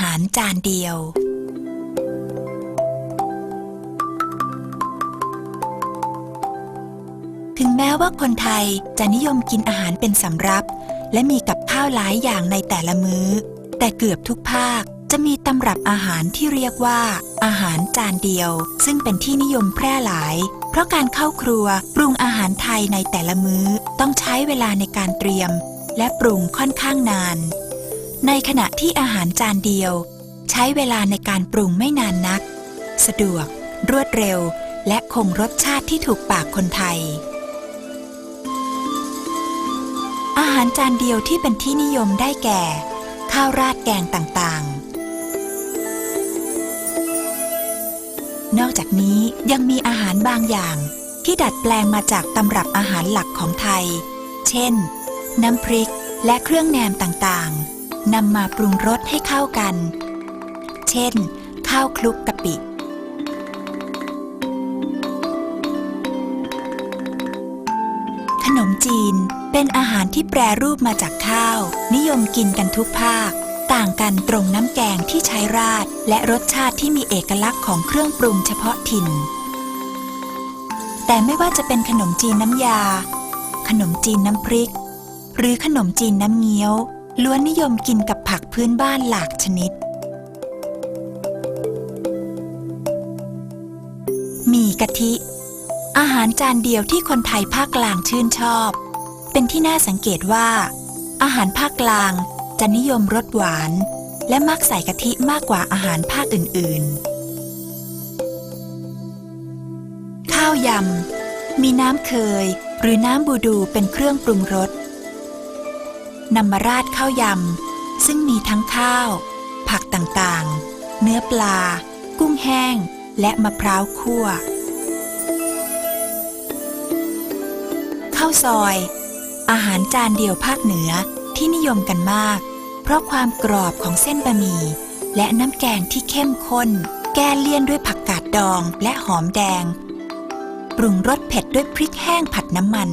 หารจานเดียว ถึงแม้ว่าคนไทยจะนิยมกินอาหารเป็นสำรับ และมีกับข้าวหลายอย่างในแต่ละมื้อ แต่เกือบทุกภาคจะมีตำรับอาหารที่เรียกว่า อาหารจานเดียว ซึ่งเป็นที่นิยมแพร่หลาย เพราะการเข้าครัวปรุงอาหารไทยในแต่ละมื้อ ต้องใช้เวลาในการเตรียม และปรุงค่อนข้างนาน ในขณะที่อาหารจานเดียว ใช้เวลาในการปรุงไม่นานนัก สะดวก รวดเร็ว และคงรสชาติที่ถูกปากคนไทย อาหารจานเดียวที่เป็นที่นิยมได้แก่ ข้าวราดแกงต่างๆ นอกจากนี้ยังมีอาหารบางอย่าง ที่ดัดแปลงมาจากตำรับอาหารหลักของไทย เช่น น้ำพริกและเครื่องแหนมต่างๆ นำมาปรุงรสให้เข้ากัน เช่น ข้าวคลุกกะปิ ขนมจีนเป็นอาหารที่แปรรูปมาจากข้าว นิยมกินกันทุกภาค ต่างกันตรงน้ำแกงที่ใช้ราด และรสชาติที่มีเอกลักษณ์ของเครื่องปรุงเฉพาะถิ่น แต่ไม่ว่าจะเป็นขนมจีนน้ำยา ขนมจีนน้ำพริก หรือขนมจีนน้ำเงี้ยว ล้วนนิยมกินกับผักพื้นบ้านหลากชนิด มีกะทิ อาหารจานเดียวที่คนไทยภาคกลางชื่นชอบ เป็นที่น่าสังเกตว่า อาหารภาคกลางจะนิยมรสหวาน และมักใส่กะทิมากกว่าอาหารภาคอื่น ๆ ข้าวยำมีน้ำเคยหรือน้ำบูดูเป็นเครื่องปรุงรส นำมาราดข้าวยำ ซึ่งมีทั้งข้าว ผักต่างๆ เนื้อปลา กุ้งแห้ง และมะพร้าวคั่ว ข้าวซอย อาหารจานเดียวภาคเหนือที่นิยมกันมาก เพราะความกรอบของเส้นบะหมี่และน้ำแกงที่เข้มข้น แก้เลี่ยนด้วยผักกาดดองและหอมแดง ปรุงรสเผ็ดด้วยพริกแห้งผัดน้ำมัน